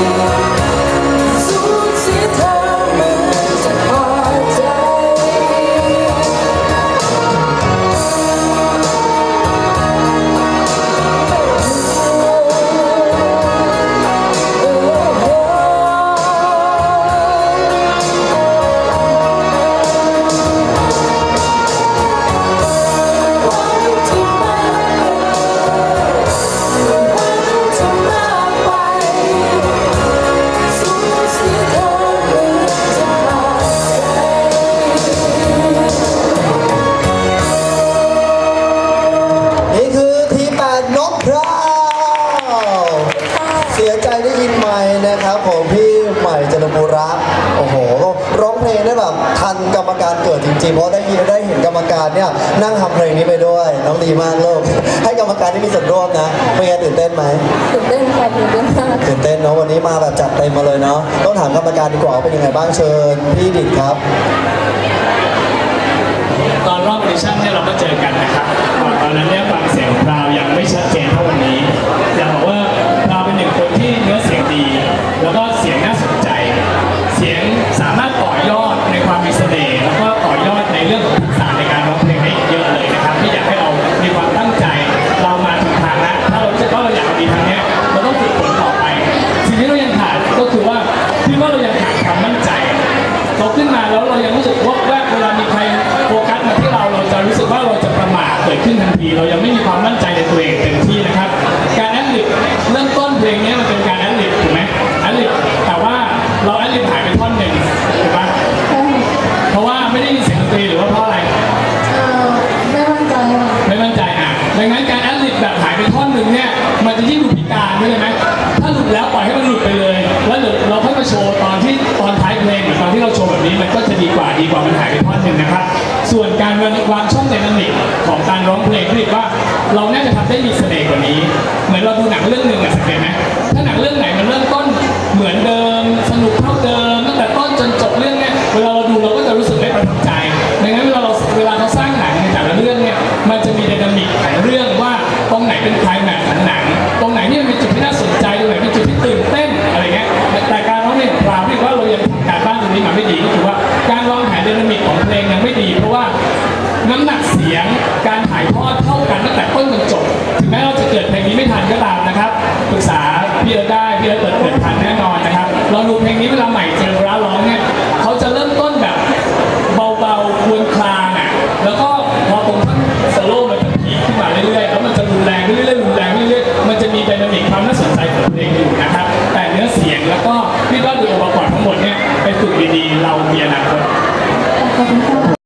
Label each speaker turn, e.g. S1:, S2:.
S1: Oh. รเกิดจริงๆเพราะได้ยินได้เห็นกรรมการเนี่ยนั่งทำเพลงนี้ไปด้วยน้องดีมากลูกให้กรรมการที่มีส่วนร่วมนะเป็นไงตื่นเต้นไหม
S2: ตื่นเต้นค่ะตื่นเต้นมาก
S1: ตื่นเต้นเนาะวันนี้มาแบบจัดเต็มมาเลยเนาะต้องถามกรรมการดีกว่าว่าเป็นยังไงบ้างเชิญพี่ดิดครับ
S3: ตอนรอบออดิชั่นเนี่ยเราก็เจอกัน เรายังไม่มีความมั่นใจในตัวเองเต็มที่ ร้องเพลงเรียกว่า เราน่าจะทำได้มีเสน่ห์กว่านี้ เหมือนเราดูหนังเรื่องหนึ่งอะสังเกตไหมถ้าหนังเรื่องไหนมันเริ่มต้นเหมือนเดิม สนุกเท่าเดิมตั้งแต่ต้นจนจบเรื่องเนี่ยเวลาเราดูเราก็จะรู้สึกไม่ประทับใจดังนั้นเวลาเราเวลาเขาสร้างหนังในแต่ละเรื่องเนี่ยมันจะมีไดนามิกของเรื่องว่าตรงไหนเป็นไคลแม็กซ์ของหนัง ตรงไหนเนี่ยเป็นจุดที่น่าสนใจตรงไหนเป็นจุดที่ตื่นเต้นอะไรเงี้ยแต่การร้องเพลงของเราที่ว่าเรายังทำการบ้านตรงนี้มาไม่ดีก็คือว่า กา